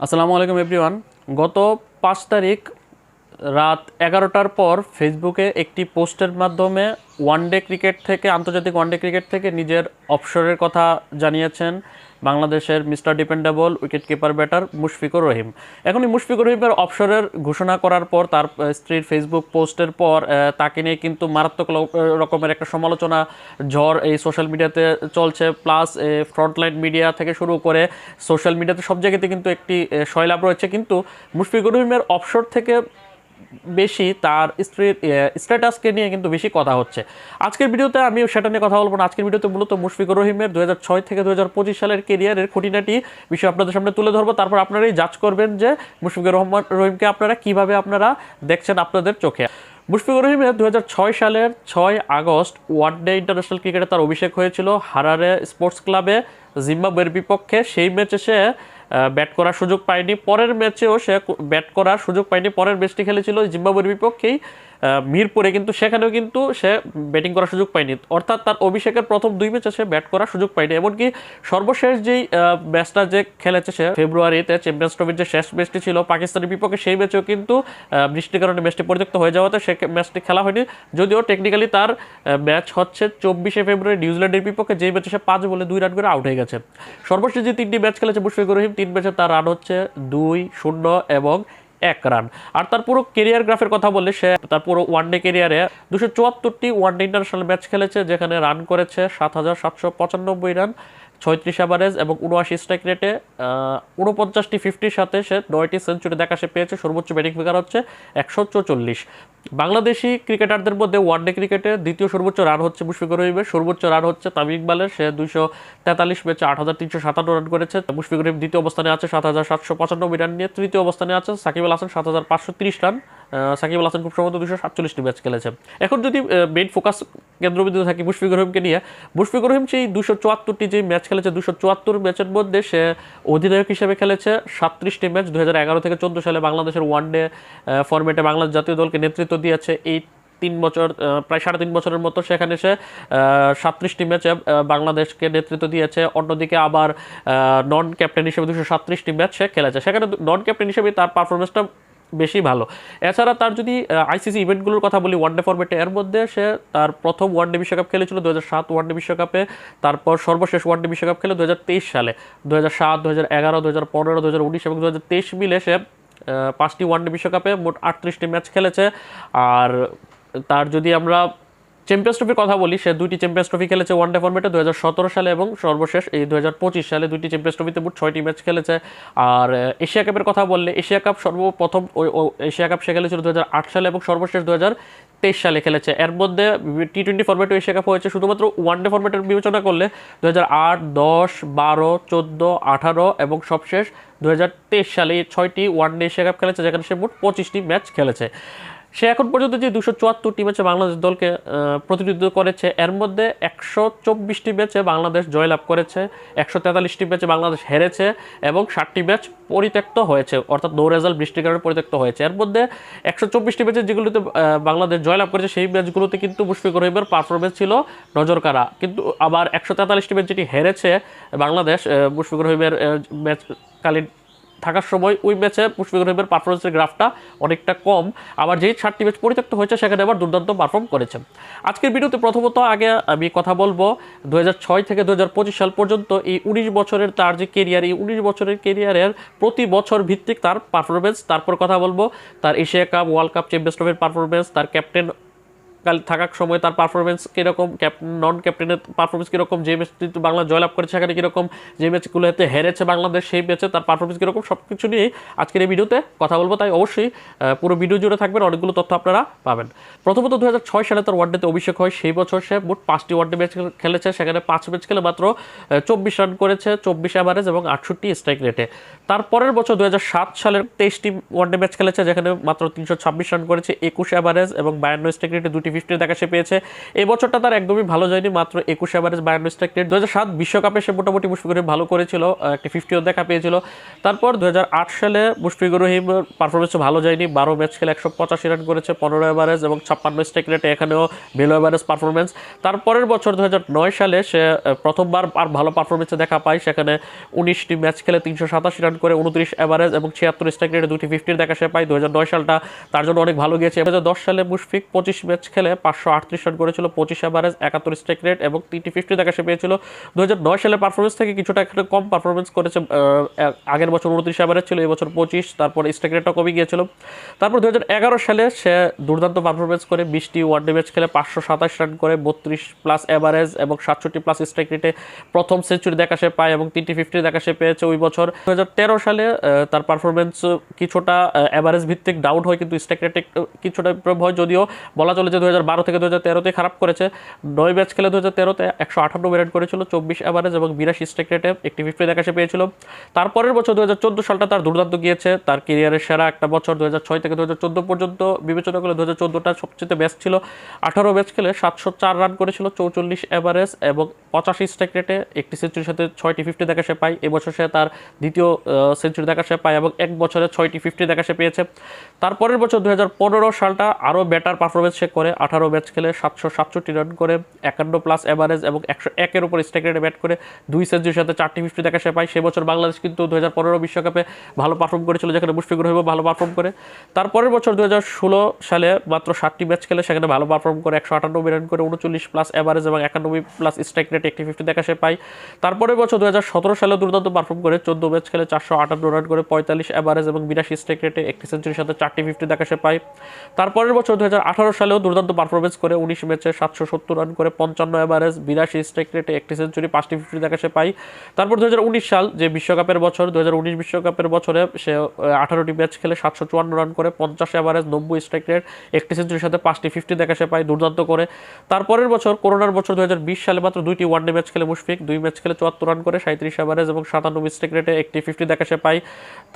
আসসালামু আলাইকুম এভরিওয়ান গত পাঁচ তারিখ রাত এগারোটার পর ফেসবুকে একটি পোস্টের মাধ্যমে ওয়ানডে ক্রিকেট থেকে, আন্তর্জাতিক ওয়ানডে ক্রিকেট থেকে নিজের অবসরের কথা জানিয়েছেন বাংলাদেশের mister dependable wicket keeper batter Mushfiqur Rahim. এখন এই মুশফিকুর রহিমের অবসরের ঘোষণা করার পর তার স্ত্রীর ফেসবুক পোস্টের পর তাকে নিয়ে কিন্তু মারাত্মক রকমের একটা সমালোচনা, ঝড় এই সোশ্যাল মিডিয়াতে চলছে। প্লাস ফ্রন্টলাইন মিডিয়া থেকে শুরু করে সোশ্যাল মিডিয়াতে সব জায়গাতে কিন্তু একটি সয়লাভ রয়েছে। কিন্তু মুশফিকুর রহিমের অবসর থেকে বেশি তার স্ত্রীর স্ট্যাটাসকে নিয়ে কিন্তু বেশি কথা হচ্ছে। আজকের ভিডিওতে আমি সেটা নিয়ে কথা বলব না। আজকের ভিডিওতে মূলত মুশফিকুর রহিমের দু হাজার ছয় থেকে দু হাজার পঁচিশ সালের কেরিয়ারের খুঁটিনাটি বিষয় আপনাদের সামনে তুলে ধরবো। তারপর আপনারাই জাজ করবেন যে মুশফিকুর রহমান রহিমকে আপনারা কীভাবে আপনারা দেখছেন আপনাদের চোখে। মুশফিকুর রহিমের দুই হাজার ছয় সালের ছয় আগস্ট ওয়ানডে ইন্টারন্যাশনাল ক্রিকেটে তার অভিষেক হয়েছিল হারারে স্পোর্টস ক্লাবে। জিম্বাবুয়ের বিপক্ষে সেই ম্যাচে সে ব্যাট করার সুযোগ পায়নি। পরের ম্যাচেও সে ব্যাট করার সুযোগ পায়নি। পরের ম্যাচটি খেলেছিল জিম্বাবুয়ের বিপক্ষেই। মিরপুরে কিন্তু সেখানেও কিন্তু সে ব্যাটিং করার সুযোগ পায়নি। অর্থাৎ তার অভিষেকের প্রথম দুই ম্যাচে সে ব্যাট করার সুযোগ পায়নি। এমনকি সর্বশেষ যেই ম্যাচটা যে খেলেছে সে, ফেব্রুয়ারিতে চ্যাম্পিয়ন্স ট্রফির যে শেষ ম্যাচটি ছিল পাকিস্তানের বিপক্ষে, সেই ম্যাচেও কিন্তু বৃষ্টির কারণে ম্যাচটি পরিত্যক্ত হয়ে যাওয়াতে সে ম্যাচটি খেলা হয়নি। যদিও টেকনিক্যালি তার ম্যাচ হচ্ছে চব্বিশে ফেব্রুয়ারি নিউজিল্যান্ডের বিপক্ষে, যেই ম্যাচে সে পাঁচ বলে দুই রান করে আউট হয়ে গেছে। সর্বশেষ যে তিনটি ম্যাচ খেলেছে মুশফিকুর রহিম, তিন ম্যাচে তার রান হচ্ছে দুই শূন্য এবং এক রান আর তার পুরো কেরিয়ার গ্রাফের কথা বললে সে তার পুরো ওয়ানডে কেরিয়ারে দুশো চুয়াত্তরটি ওয়ানডে ইন্টারন্যাশনাল ম্যাচ খেলেছে, যেখানে রান করেছে সাত হাজার সাতশো পঁচানব্বই রান ছয়ত্রিশ অ্যাভারেজ এবং উনআশি স্ট্রাইক রেটে উনপঞ্চাশটি ফিফটির সাথে সে নয়টি সেঞ্চুরি দেখা সে পেয়েছে। সর্বোচ্চ ব্যাটিং ফিগার হচ্ছে একশো চৌচল্লিশ। বাংলাদেশি ক্রিকেটারদের মধ্যে ওয়ানডে ক্রিকেটে দ্বিতীয় সর্বোচ্চ রান হচ্ছে মুশফিকুর রহিমের। সর্বোচ্চ রান হচ্ছে তামিম ইকবালের। সে দুইশো তেতাল্লিশ ম্যাচে আট হাজার তিনশো সাতান্ন রান করেছে। মুশফিকুর রহিম দ্বিতীয় অবস্থানে আছে সাত হাজার সাতশো পঁচানব্বই রান নিয়ে তৃতীয় অবস্থানে আছে সাকিব আল হাসান সাত হাজার পাঁচশো তিরিশ রান সাকিব আল হাসান খুব সম্ভবত দুশো সাতচল্লিশটি ম্যাচ খেলেছে এখন যদি মেইন ফোকাস কেন্দ্রবিন্দু থাকি মুশফিকুর রহিমকে নিয়ে, মুশফিকুর রহিম সেই দুশো চুয়াত্তরটি যে ম্যাচ খেলেছে, দুশো চুয়াত্তর ম্যাচের মধ্যে সে অধিনায়ক হিসেবে খেলেছে, সাতত্রিশটি ম্যাচ দু থেকে চোদ্দ সালে বাংলাদেশের ওয়ানডে ফরম্যাটে বাংলাদেশ জাতীয় দলকে নেতৃত্ব দিয়েছে। এই তিন বছর প্রায় সাড়ে তিন বছরের মতো সেখানে সে সাতত্রিশটি ম্যাচে বাংলাদেশকে নেতৃত্ব দিয়েছে। অন্যদিকে আবার নন ক্যাপ্টেন হিসেবে দুশো সাতত্রিশটি ম্যাচ সে খেলেছে। সেখানে নন ক্যাপ্টেন হিসেবে তার পারফরমেন্সটা বেশি ভালো। এছাড়া তার যদি আইসিসি ইভেন্টগুলোর কথা বলি ওয়ানডে ফরম্যাটে এর মধ্যে সে তার প্রথম ওয়ানডে বিশ্বকাপ খেলেছিল দু সাত ওয়ানডে বিশ্বকাপে, তারপর সর্বশেষ ওয়ানডে বিশ্বকাপ খেলে দু হাজার তেইশ সালে। দু হাজার সাত দু হাজার এগারো দু পনেরো দু হাজার উনিশ এবং দু হাজার তেইশ মিলে সে পাঁচটি পাঁচটি ওয়ানডে বিশ্বকাপে মোট আটত্রিশটি ম্যাচ খেলেছে। আর তার যদি আমরা চ্যাম্পিয়ন্স ট্রফির কথা বলি, সে দুইটি চ্যাম্পিয়ন্স ট্রফি খেলেছে ওয়ান ডে ফর্মেটে দু হাজার সতেরো সালে এবং সর্বশেষ এই দু হাজার পঁচিশ সালে দুইটি চ্যাম্পিয়ন্স ট্রফিতে মোট ছয়টি ম্যাচ খেলেছে। আর এশিয়া কাপের কথা বললে এশিয়া কাপ সর্বপ্রথম এশিয়া কাপ সে খেলেছিল দু হাজার আট সালে এবং সর্বশেষ দু তেইশ সালে খেলেছে। এর মধ্যে টি টোয়েন্টি ফর্মেটে এশিয়া কাপ হয়েছে, শুধুমাত্র ওয়ান ডে ফর্মেটের বিবেচনা করলে দু হাজার আট, দশ, বারো, চোদ্দ, আঠারো এবং সবশেষ দু হাজার তেইশ সালে ছয়টি ওয়ান ডে এশিয়া কাপ খেলেছে, যেখানে সে মোট পঁচিশটি ম্যাচ খেলেছে। সে এখন পর্যন্ত যে দুশো চুয়াত্তরটি ম্যাচে বাংলাদেশ দলকে প্রতিনিধিত্ব করেছে, এর মধ্যে একশো চব্বিশটি ম্যাচে বাংলাদেশ জয়লাভ করেছে, একশো তেতাল্লিশটি ম্যাচে বাংলাদেশ হেরেছে এবং ষাটটি ম্যাচ পরিত্যক্ত হয়েছে, অর্থাৎ নো রেজাল্ট বৃষ্টির কারণে পরিত্যক্ত হয়েছে। এর মধ্যে একশো চব্বিশটি ম্যাচে যেগুলোতে বাংলাদেশ জয়লাভ করেছে, সেই ম্যাচগুলোতে কিন্তু মুশফিকুর রহিমের পারফরমেন্স ছিল নজর কাড়া। কিন্তু আবার একশো তেতাল্লিশটি ম্যাচ যেটি হেরেছে বাংলাদেশ মুশফিকুর রহিমের ম্যাচ কালীন থাকার সময় ওই ম্যাচে মুশফিকুর পারফরমেন্সের গ্রাফটা অনেকটা কম। আবার যেই সাতটি ম্যাচ পরিত্যক্ত হয়েছে, সেখানে আবার দুর্দান্ত পারফর্ম করেছে আজকের ভিডিওতে প্রথমত আগে আমি কথা বলব দু হাজার ছয় থেকে দু হাজার পঁচিশ সাল পর্যন্ত এই উনিশ বছরের তার যে কেরিয়ার এই উনিশ বছরের কেরিয়ারের প্রতি বছর ভিত্তিক তার পারফরমেন্স তারপর কথা বলব, তার Asia cup world cup champions ট্রফির পারফরমেন্স তার ক্যাপ্টেন কাল থাকার সময় তার পারফরমেন্স কীরকম, ক্যাপ নন ক্যাপ্টেনের পারফরমেন্স কীরকম, যে ম্যাচ বাংলা জয়লাভ করেছে সেখানে কীরকম, যে ম্যাচগুলোতে হেরেছে বাংলাদেশ সেই ম্যাচে তার পারফরমেন্স কীরকম সব কিছু নিয়েই আজকের এই ভিডিওতে কথা বলব। তাই অবশ্যই পুরো ভিডিও জুড়ে থাকবেন, অনেকগুলো তথ্য আপনারা পাবেন। প্রথমত দু হাজার ছয় সালে তার ওয়ানডেতে অভিষেক হয়, সেই বছর সে মোট পাঁচটি ওয়ানডে ম্যাচ খেলেছে, সেখানে পাঁচ ম্যাচ খেলে মাত্র চব্বিশ রান করেছে, চব্বিশ অ্যাভারেজ এবং আটষট্টি স্ট্রাইক রেটে তারপরের বছর দু সালের তেইশটি ওয়ানডে ম্যাচ খেলেছে, যেখানে মাত্র তিনশো ছাব্বিশ রান করেছে, একুশ অ্যাভারেজ এবং বায়ান্ন স্ট্রাইক রেটে দুটি ফিফটির দেখা সে পেয়েছে। এই বছরটা তার একদমই ভালো যায়নি, মাত্র একুশ অ্যাভারেজ বায়ান্ন স্ট্রাইক রেট দু সাত বিশ্বকাপে সে মোটামুটি মুশফিকুর রহিম ভালো করেছিল একটি ফিফটিও দেখা পেয়েছিল। তারপর দু সালে মুশফিকুর রহিম পারফরমেন্স ভালো যায়নি, বারো ম্যাচ খেলে একশো পঁচাশি রান করেছে, পনেরো অ্যাভারেজ এবং ছাপ্পান্ন স্ট্রাইক রেটে এখানেও ভেলো অ্যাভারেজ পারফরমেন্স তারপরের বছর দু সালে সে প্রথমবার আর ভালো পারফরমেন্সে দেখা পায়, সেখানে উনিশটি ম্যাচ খেলে তিনশো সাতাশি রান করে উনত্রিশ অ্যাভারেজ এবং ছিয়াত্তর স্ট্রাইক রেটে দুটি ফিফটির দেখা সে পায়। দু সালটা তার জন্য অনেক ভালো গিয়েছে। দু সালে মুশফিক পঁচিশ ম্যাচ খেলে পাঁচশো আটত্রিশ রান করেছিল, পঁচিশ অ্যাভারেজ একাত্তর স্ট্রাইক রেট এবং তিনটি ফিফটি দেখা সে পেয়েছিল। দু হাজার নয় সালের পারফরমেন্স থেকে কিছুটা এখানে কম পারফরমেন্স করেছে আগের বছর উনত্রিশ অ্যাভারেজ ছিল, এই বছর পঁচিশ, তারপর স্ট্রাইক রেটটা কমে গিয়েছিল। তারপর দু হাজার এগারো সালে সে দুর্দান্ত পারফরমেন্স করে বিশটি ওয়ানডে ম্যাচ খেলে পাঁচশো সাতাশ রান করে, বত্রিশ প্লাস অ্যাভারেজ এবং সাতষট্টি প্লাস স্ট্রাইক রেটে প্রথম সেঞ্চুরি দেখা সে পায় এবং তিনটি ফিফটি দেখা সে পেয়েছে ওই বছর। দু হাজার তেরো সালে তার পারফরমেন্স কিছুটা অ্যাভারেজ ভিত্তিক ডাউন হয়, কিন্তু স্ট্রাইক রেটে কিছুটা ইমপ্রুভ হয়, যদিও বলা চলে যে দু বারো থেকে দু হাজার তেরোতে খারাপ করেছে। নয় ম্যাচ খেলে দু হাজার তেরোতে একশো আটান্ন রান করেছিল, চব্বিশ অ্যাভারেজ এবং বিরাশি স্ট্রাইক রেটে একটি ফিফটি দেখা সে পেয়েছিল। তারপরের বছর দু হাজার চোদ্দ সালটা তার দুর্দান্ত গিয়েছে, তার কেরিয়ারের সেরা একটা বছর দু হাজার ছয় থেকে দু হাজার চোদ্দ পর্যন্ত বিবেচনা করলে দু হাজার চোদ্দোটা সবচেয়ে বেস্ট ছিল। আঠারো ম্যাচ খেলে সাতশো চার রান করেছিল, চৌচল্লিশ অ্যাভারেজ এবং পঁচাশি স্ট্রাইক রেটে একটি সেঞ্চুরির সাথে ছয়টি ফিফটি দেখা সে পায়। এবছর সে তার দ্বিতীয় সেঞ্চুরি দেখা সে পায় এবং এক বছরে ছয়টি ফিফটি দেখা সে পেয়েছে। তারপরের বছর দু হাজার পনেরো সালটা আরও বেটার পারফরমেন্স সে করে। আঠারো ম্যাচ খেলে সাতশো সাতষট্টি রান করে, একান্ন প্লাস অ্যাভারেজ এবং একশো একের উপর স্ট্রাইক রেটে ব্যাট করে দুই সেঞ্চুরির সাথে চারটি ফিফটি দেখা সে পায়। সে বছর বাংলাদেশ কিন্তু দু হাজার পনেরো বিশ্বকাপে ভালো পারফর্ম করেছিল, যেখানে মুশফিকুর রহিমও ভালো পারফর্ম করে। তারপরের বছর দু হাজার ষোলো সালে মাত্র ষাটটি ম্যাচ খেলে সেখানে ভালো পারফর্ম করে, একশো আটানব্বই রান করে, উনচল্লিশ প্লাস অ্যাভারেজ এবং একানব্বই প্লাস স্ট্রাইক রেট একটি ফিফটি দেখা সে পায়। তারপরের বছর দু হাজার সতেরো সালে দুর্দান্ত পারফর্ম করে, চোদ্দ ম্যাচ খেলে চারশো আটান্ন রান করে, পঁয়তাল্লিশ অ্যাভারেজ এবং বিরাশি স্ট্রাইক রেটে একটি সেঞ্চুরির সাথে চারটি ফিফটি দেখা সে পায়। তারপরের বছর দু হাজার আঠারো সালেও দুর্দান্ত পারফরমেন্স করে উনিশ ম্যাচে সাতশো সত্তর রান করে পঞ্চান্ন অ্যাভারেজ বিরাশি স্ট্রাইক রেটে একটি সেঞ্চুরি পাঁচটি ফিফটি দেখা সে পায় তারপর দু হাজার উনিশ সাল যে বিশ্বকাপের বছর দু বিশ্বকাপের বছরে সে আঠারোটি ম্যাচ খেলে সাতশো চুয়ান্ন রান করে পঞ্চাশ অ্যাভারেজ নব্বই স্ট্রাইক রেট একটি সেঞ্চুরির সাথে পাঁচটি ফিফটি দেখা সে পায় দুর্দান্ত করে। তারপরের বছর, করোনার বছর দু হাজার বিশ সালে মাত্র দুইটি ওয়ানডে ম্যাচ খেলে মুশফিক, দুই ম্যাচ খেলে চুয়াত্তর রান করে সাঁত্রিশ অ্যাভারেজ এবং সাতানব্বই স্ট্রাইক রেটে একটি ফিফটি দেখা সে পায়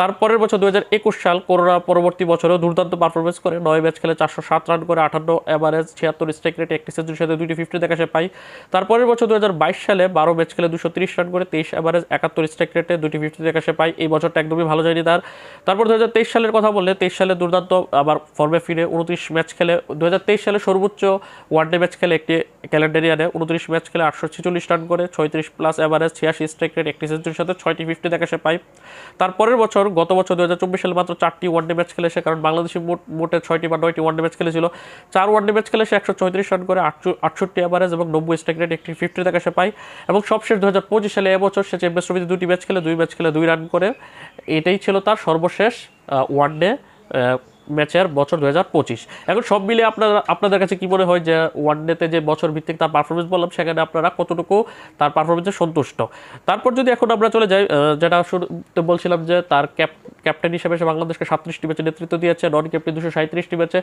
তারপরের বছর দু হাজার একুশ সাল, করোনা পরবর্তী বছরেও দুর্দান্ত পারফরমেন্স করে, নয় ম্যাচ খেলে চারশো সাত রান করে, আটান্ন অ্যাভারেজ ছিয়াত্তর স্ট্রাইক রেটে একটি সেঞ্চুরির সাথে দুইটি ফিফটি দেখা সে পায় তারপরের বছর দু হাজার বাইশ সালে বারো ম্যাচ খেলে দুশো রান করে, তেইশ অ্যাভারেজ একাত্তর স্ট্রাইক রেটে দুটি ফিফটি দেখা সে পায় এই বছরটা একদমই ভালো যায়নি তার। তারপর দু হাজার তেইশ সালের কথা বললে, তেইশ সালে দুর্দান্ত আবার ফর্মে ফিরে উনত্রিশ ম্যাচ খেলে দু হাজার তেইশ সালে সর্বোচ্চ ওয়ানডে ম্যাচ খেলে একটি ক্যালেন্ডারিয়ানে উনত্রিশ ম্যাচ খেলে আটশো ছেচল্লিশ রান করে, ছয়ত্রিশ প্লাস অ্যাভারেজ ছিয়াশি স্ট্রাইক রেট একটি সেঞ্চুরির সাথে ছয়টি ফিফটি দেখা সে পায় তারপরের বছর, গত বছর দু হাজার চব্বিশ সালে মাত্র চারটি ওয়ানডে ম্যাচ খেলে সে, কারণ বাংলাদেশি মোট, মোটে ছয়টি বা নয়টি ওয়ানডে ম্যাচ খেলেছিল। চার ওয়ানডে ম্যাচ খেলে সে একশো চৌত্রিশ রান করে আটষট্টি অ্যাভারেজ এবং নব্বই স্ট্রাইক রেট একটি ফিফটি দেখা সে পায় এবং সবশেষ দু হাজার পঁচিশ সালে এবছর সে চ্যাম্পিয়ন্স ট্রফিতে দুটি ম্যাচ খেলে দুই ম্যাচ খেলে দুই রান করে এটাই ছিল তার সর্বশেষ ওয়ানডে ম্যাচের বছর দু হাজার পঁচিশ এখন সব মিলিয়ে আপনারা আপনাদের কাছে কি মনে হয় যে ওয়ানডেতে যে বছর ভিত্তিক তার পারফরমেন্স বললাম সেখানে আপনারা কতটুকু তার পারফরমেন্সে সন্তুষ্ট তারপর যদি এখন আমরা চলে যাই যেটা শুরুতে বলছিলাম যে তার ক্যাপ ক্যাপ্টেন হিসেবে সে বাংলাদেশকে সাতত্রিশটি ম্যাচে নেতৃত্ব দিয়েছে, নন ক্যাপ্টেন দুশো সাঁত্রিশটি ম্যাচে।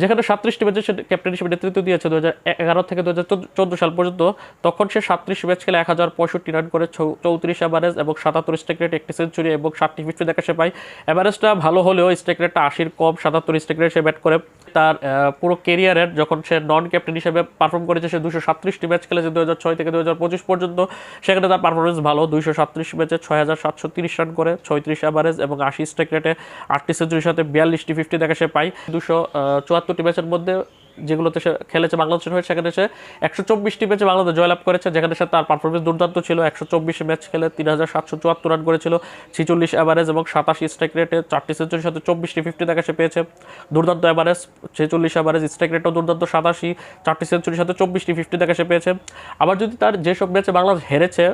যেখানে সাতত্রিশটি ম্যাচে সে ক্যাপ্টেন হিসেবে নেতৃত্ব দিয়েছে দু হাজার এগারো থেকে দু হাজার চোদ্দ সাল পর্যন্ত, তখন সে সাতত্রিশ ম্যাচ খেলে এক হাজার পঁয়ষট্টি রান করে চৌত্রিশ অ্যাভারেজ এবং সাতাত্তর স্ট্রাইক রেট একটি সেঞ্চুরি এবং ষাটটি ফিফটি দেখা সে পায়। অ্যাভারেজটা ভালো হলেও স্ট্রাইক রেটটা আশির কম, সাতাত্তর স্ট্রাইক রেট সে ব্যাট করে। তার পুরো কেরিয়ারের যখন সে নন ক্যাপ্টেন হিসেবে পারফর্ম করেছে, সে দুশো সাতত্রিশটি ম্যাচ খেলেছে দু হাজার ছয় থেকে দু হাজার পঁচিশ পর্যন্ত। সেখানে তার পারফরমেন্স ভালো, দুইশো সাতত্রিশ ম্যাচে ছয় হাজার সাতশো তিরিশ রান করে, ছয়ত্রিশ অ্যাভারেজ এবং আশি স্ট্রাইক রেটে আটটি সেঞ্চুরির সাথে বিয়াল্লিশটি ফিফটি দেখা সে পায়। দুশো চুয়াত্তরটি ম্যাচের মধ্যে যেগুলোতে সে খেলেছে বাংলাদেশের হয়ে সেখানে সে একশো চব্বিশটি ম্যাচে বাংলাদেশ জয়লাভ করেছে, যেখানে সে তার পারফরমেন্স দুর্দান্ত ছিল। একশো চব্বিশ ম্যাচ খেলে তিন হাজার সাতশো চুয়াত্তর রান করেছিল, ছিচল্লিশ অ্যাভারেজ এবং সাতাশি স্ট্রাইক রেটে চারটি সেঞ্চুরির সাথে চব্বিশটি ফিফটি দেখা সে পেয়েছে। দুর্দান্ত অ্যাভারেজ ছেচল্লিশ অ্যাভারেজ স্ট্রাইক রেটও দুর্দান্ত, সাতাশি, চারটি সেঞ্চুরির সাথে চব্বিশটি ফিফটি দেখা সে পেয়েছে। আবার যদি তার যেসব ম্যাচে বাংলাদেশ হেরেছে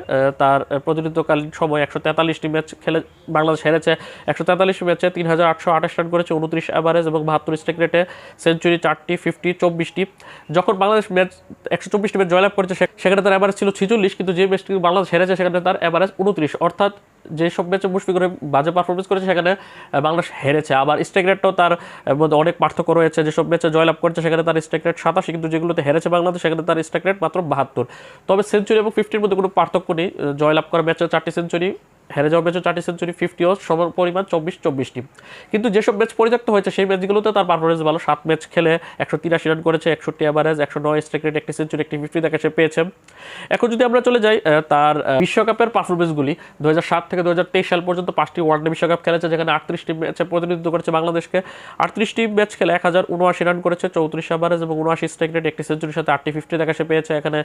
তার প্রতিনিধিত্বকালীন সময় একশো তেতাল্লিশটি ম্যাচ খেলে বাংলাদেশ হেরেছে, একশো তেতাল্লিশ ম্যাচে তিন হাজার আটশো আঠাশ রান করেছে, উনত্রিশ অ্যাভারেজ এবং বাহাত্তর স্ট্রাইক রেটে সেঞ্চুরি চারটি ফিফটি চব্বিশটি। যখন বাংলাদেশ ম্যাচ, একশো চব্বিশটি ম্যাচ জয়লাভ করেছে সেখানে তার অ্যাভারেজ ছিল ছিচল্লিশ, কিন্তু যে ম্যাচটি বাংলাদেশ হেরেছে, সেখানে তার অ্যাভারেজ উনত্রিশ। অর্থাৎ যেসব ম্যাচে মুশফিকুর রহিম বাজে পারফরমেন্স করেছে, সেখানে বাংলাদেশ হেরেছে। আবার স্ট্রাইক রেটটাও তার মধ্যে অনেক পার্থক্য রয়েছে। যেসব ম্যাচে জয়লাভ করেছে, সেখানে তার স্ট্রাইক রেট সাতাশি, কিন্তু যেগুলোতে হেরেছে বাংলাদেশ, সেখানে তার স্ট্রাইক রেট মাত্র বাহাত্তর। তবে সেঞ্চুরি এবং ফিফটির মধ্যে কোনো পার্থক্য নেই। জয়লাভ করা ম্যাচে চারটি সেঞ্চুরি, হেরে যাওয়া ম্যাচে চারটি সেঞ্চুরি ফিফটিও সম পরিমাণ চব্বিশ, চব্বিশটি। কিন্তু যেসব ম্যাচ পরিত্যক্ত হয়েছে, সেই ম্যাচগুলোতে তার পারফরমেন্স ভালো। সাত ম্যাচ খেলে একশো তিরাশি রান করেছে, একষট্টি অ্যাভারেজ একশো নয় স্ট্রাইক রেট, একটি সেঞ্চুরি, একটি ফিফটি দেখা সে পেয়েছে। এখন যদি আমরা চলে যাই তার বিশ্বকাপের পারফরমেন্সগুলি দু সাত থেকে দু হাজার তেইশ সাল পর্যন্ত পাঁচটি ওয়ানডে বিশ্বকাপ খেলেছে, যেখানে আটত্রিশটি ম্যাচে প্রতিনিধিত্ব করেছে বাংলাদেশকে। আটত্রিশটি ম্যাচ খেলে এক হাজার উনআশি রান করেছে, চৌত্রিশ অ্যাভারেজ এবং উনআশি স্ট্রাইক রেট একটি সেঞ্চুরির সাথে আটটি ফিফটি দেখা সে পেয়েছে। এখানে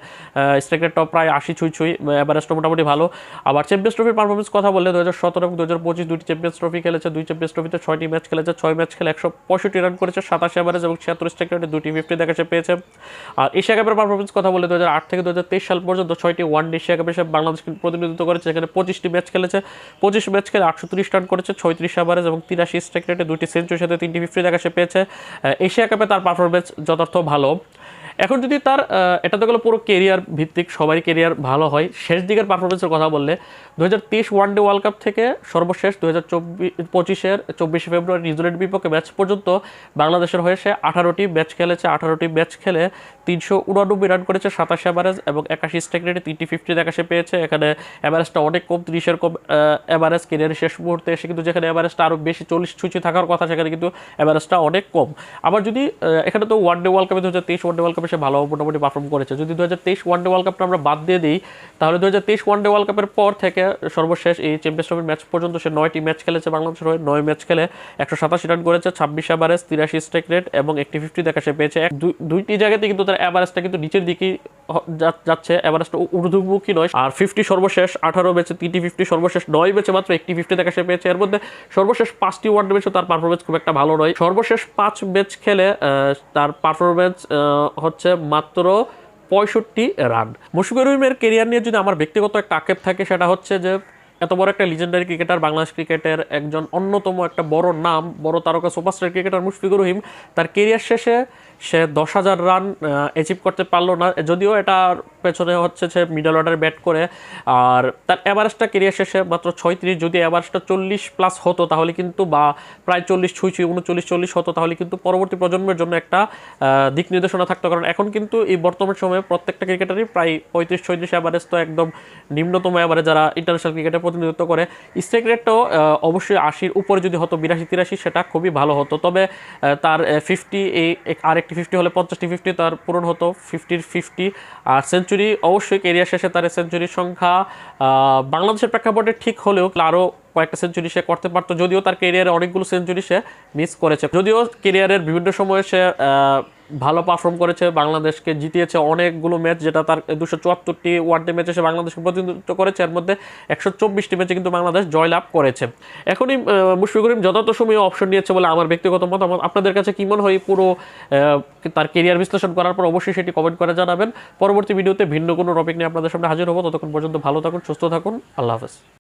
স্ট্রাইক রেটটাও প্রায় আশি ছুঁই ছুঁই অ্যাভারেজটা মোটামুটি ভালো। আবার চ্যাম্পিয়ন্স ট্রফির পারফরমেন্স কথা বললে দু হাজার সতেরো এবং দু হাজার পঁচিশ দুটি চ্যাম্পিয়ন্স ট্রফি খেলেছে, দুই চ্যাম্পিয়ন্স ট্রফিতে ছয়টি ম্যাচ খেলেছে, ছয় ম্যাচ খেলে একশো পঁয়ষট্টি রান করেছে, সাতাশ অ্যাভারেজ এবং ছিয়াত্তর স্ট্রাইক রেটে দুটি ফিফটি দেখা সে পেয়েছে। আর এশিয়া কাপের পারফরমেন্স কথা বলে দু হাজার আট থেকে দু হাজার তেইশ সাল পর্যন্ত ছয়টি ওয়ান ডে এশিয়া কাপে বাংলাদেশকে প্রতিনিধিত্ব করেছে এখানে পঁচিশটি ম্যাচ খেলেছে পঁচিশ ম্যাচ খেলে আটশো তিরিশ রান করেছে, ছয়ত্রিশ অ্যাভারেজ এবং তিরাশি স্ট্রাইক রেটে দুটি সেঞ্চুরির সাথে তিনটি ফিফটি দেখা সে পেয়েছে। এশিয়া কাপে তার পারফরমেন্স যথার্থ ভালো। এখন যদি তার এটা তো গেলো পুরো কেরিয়ার ভিত্তিক, সবারই কেরিয়ার ভালো হয়। শেষ দিকের পারফরমেন্সের কথা বললে দু হাজার তেইশ ওয়ান ডে ওয়ার্ল্ড কাপ থেকে সর্বশেষ দু হাজার চব্বিশ পঁচিশের চব্বিশে ফেব্রুয়ারি নিউজিল্যান্ড বিপক্ষে ম্যাচ পর্যন্ত বাংলাদেশের হয়ে সে আঠারোটি ম্যাচ খেলেছে, আঠারোটি ম্যাচ খেলে তিনশো উনানব্বই রান করেছে সাতাশ অ্যাভারেজ এবং একাশি স্ট্রাইক রেটে তিনটি ফিফটি সে পেয়েছে। এখানে অ্যাভারেজটা অনেক কম, তিরিশের কম অ্যাভারেজ কেরিয়ারের শেষ মুহূর্তে এসে কিন্তু যেখানে অ্যাভারেজটা আরও বেশি চল্লিশ, ছুঁচি থাকার কথা, সেখানে কিন্তু অ্যাভারেজটা অনেক কম। আবার যদি এখানে তো ওয়ান ডে ওয়ার্ল্ড কাপে দু হাজার তেইশ ওয়ান ডে ওয়ার্ল্ড কাপে সে ভালো মোটামুটি পারফর্ম করেছে। যদি দু হাজার তেইশ ওয়ান ডে ওয়ার্ল্ড কাপটা আমরা বাদ দিয়ে দিই, তাহলে দু হাজার তেইশ ওয়ান ডে ওয়ার্ল্ড কাপের পর থেকে সর্বশেষ এই চ্যাম্পিয়ন্স ট্রফির ম্যাচ পর্যন্ত সে নয়টি ম্যাচ খেলেছে বাংলাদেশের হয়ে। নয় ম্যাচ খেলে একশো সাতাশি রান করেছে, ছাব্বিশ অ্যাভারেজ তিরাশি স্ট্রাইক রেট এবং একটি ফিফটি দেখা সে পেয়েছে। দুইটি জায়গাতে কিন্তু তার অ্যাভারেজটা কিন্তু নিচের দিকেই যাচ্ছে এভারেস্ট ঊর্ধ্বমুখী নয়। আর ফিফটি সর্বশেষ, আঠারো ম্যাচে তিনটি ফিফটি সর্বশেষ, নয় ম্যাচে মাত্র একটি ফিফটি দেখা সে পেয়েছে। এর মধ্যে সর্বশেষ পাঁচটি ওয়ান ম্যাচে তার পারফরমেন্স খুব একটা ভালো নয়। সর্বশেষ পাঁচ ম্যাচ খেলে তার পারফরমেন্স হচ্ছে মাত্র পঁয়ষট্টি রান। মুশফিকুর রহিমের কেরিয়ার নিয়ে যদি আমার ব্যক্তিগত একটা আক্ষেপ থাকে, সেটা হচ্ছে যে এত বড় একটা লিজেন্ডারি ক্রিকেটার বাংলাদেশ ক্রিকেটের একজন অন্যতম একটা বড় নাম, বড় তারকা সুপারস্টার ক্রিকেটার মুশফিকুর রহিম, তার কেরিয়ার শেষে সে দশ হাজার রান অ্যাচিভ করতে পারল না। যদিও এটার পেছনে হচ্ছে সে মিডল অর্ডারে ব্যাট করে, আর তার অ্যাভারেজটা কেরিয়ার শেষে মাত্র ছয়ত্রিশ, যদি অ্যাভারেজটা চল্লিশ প্লাস হতো তাহলে কিন্তু, বা প্রায় চল্লিশ, ছুঁই ছুঁই, উনচল্লিশ, চল্লিশ হতো, তাহলে কিন্তু পরবর্তী প্রজন্মের জন্য একটা দিক নির্দেশনা থাকতো। কারণ এখন কিন্তু এই বর্তমান সময়ে প্রত্যেকটা ক্রিকেটারই প্রায় পঁয়ত্রিশ, ছয়ত্রিশ অ্যাভারেজ তো একদম নিম্নতম অ্যাভারেজ যারা ইন্টারন্যাশনাল ক্রিকেটে প্রতিনিধিত্ব করে। স্ট্রাইক রেটটাও অবশ্যই আশির উপরে যদি হতো বিরাশি, তিরাশি, সেটা খুবই ভালো হতো। তবে তার ফিফটি এই আরেকটি ফিফটি হলে পঞ্চাশটি ফিফটি তার পূরণ হতো ফিফটির ফিফটি আর সেঞ্চুরি অবশ্যই কেরিয়ার শেষে তার সেঞ্চুরির সংখ্যা বাংলাদেশের প্রেক্ষাপটে ঠিক হলেও আরও কয়েকটা সেঞ্চুরি সে করতে পারতো। যদিও তার কেরিয়ারে অনেকগুলো সেঞ্চুরি সে মিস করেছে। যদিও কেরিয়ারের বিভিন্ন সময়ে সে ভালো পারফর্ম করেছে বাংলাদেশকে জিতিয়েছে অনেকগুলো ম্যাচ যেটা তার দুশো চুয়াত্তরটি ওয়ানডে ম্যাচে সে বাংলাদেশকে প্রতিনিধিত্ব করেছে। এর মধ্যে একশো চব্বিশটি ম্যাচে কিন্তু বাংলাদেশ জয়লাভ করেছে। এখনই আহ, মুশফিকুর রহিম যথাযথ সময়ে অপশন নিয়েছে বলে আমার ব্যক্তিগত মতামত। আপনাদের কাছে কি মনে হয় পুরো তার কেরিয়ার বিশ্লেষণ করার পর অবশ্যই সেটি কমেন্ট করে জানাবেন। পরবর্তী ভিডিওতে ভিন্ন কোনো টপিক নিয়ে আপনাদের সামনে হাজির হব। ততক্ষণ পর্যন্ত ভালো থাকুন সুস্থ থাকুন। আল্লাহ হাফেজ।